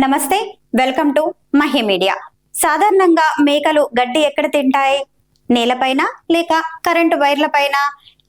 నమస్తే welcome to Mahi media. సాధారణంగా మేకలు గడ్డి ఎక్కడ తింటాయి? నేలపైన లేక కరెంటు వైర్లపైన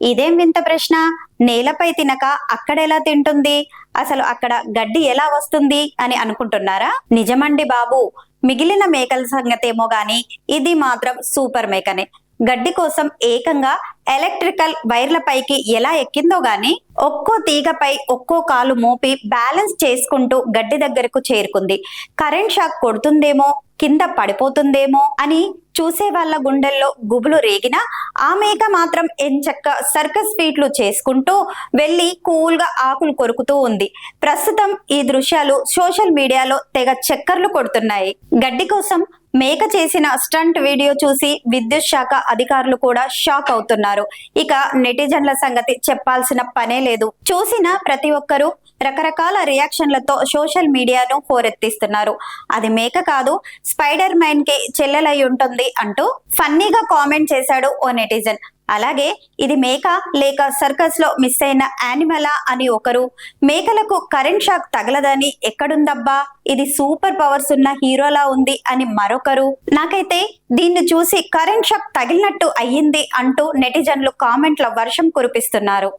ఇదేం వింత ప్రశ్న? నేలపై తినక అక్కడ ఎలా తింటుంది? అసలు అక్కడ గడ్డి ఎలా వస్తుంది? అని అనుకుంటున్నారా? నిజమండి బాబు. మిగిలిన మేకల సంగతేమో గాని ఇది మాత్రం సూపర్ మేకనే. గడ్డి కోసం ఏకంగా ఎలక్ట్రికల్ వైర్లపైకి ఎలా ఎక్కిందో గాని ఒక్కో తీగపై ఒక్కో కాలు మోపి బ్యాలెన్స్ చేసుకుంటూ గడ్డి దగ్గరకు చేరుకుంది. కరెంట్ షాక్ కొడుతుందేమో కింద పడిపోతుందేమో అని చూసే వాళ్ళ గుండెల్లో గుబులు రేగిన ఆ మేక మాత్రం ఎంచక్క సర్కస్ ఫీట్లు చేసుకుంటూ వెళ్ళి కూల్గా ఆకులు కొరుకుతూ ఉంది. ప్రస్తుతం ఈ దృశ్యాలు సోషల్ మీడియాలో తెగ చక్కర్లు కొడుతున్నాయి. గడ్డి కోసం మేక చేసిన స్టంట్ వీడియో చూసి విద్యుత్ శాఖ అధికారులు కూడా షాక్ అవుతున్నారు. ఇక నెటిజన్ల సంగతి చెప్పాల్సిన పనే లేదు. చూసిన ప్రతి ఒక్కరూ రకరకాల రియాక్షన్లతో సోషల్ మీడియాను హోరెత్తిస్తున్నారు. అది మేక కాదు స్పైడర్ మ్యాన్కి చెల్లెలై ఉంటుంది అంటూ ఫన్నీగా కామెంట్ చేశాడు ఓ నెటిజన్. అలాగే ఇది మేక లేక సర్కస్లో మిస్ అయిన యానిమలా అని ఒకరు. మేకలకు కరెంట్ షాక్ తగలదని ఎక్కడుందబ్బా? ఇది సూపర్ పవర్స్ ఉన్న హీరోలా ఉంది అని మరొకరు. నాకైతే దీన్ని చూసి కరెంట్ షాక్ తగిలినట్టు అయ్యింది అంటూ నెటిజన్లు కామెంట్ల వర్షం కురిపిస్తున్నారు.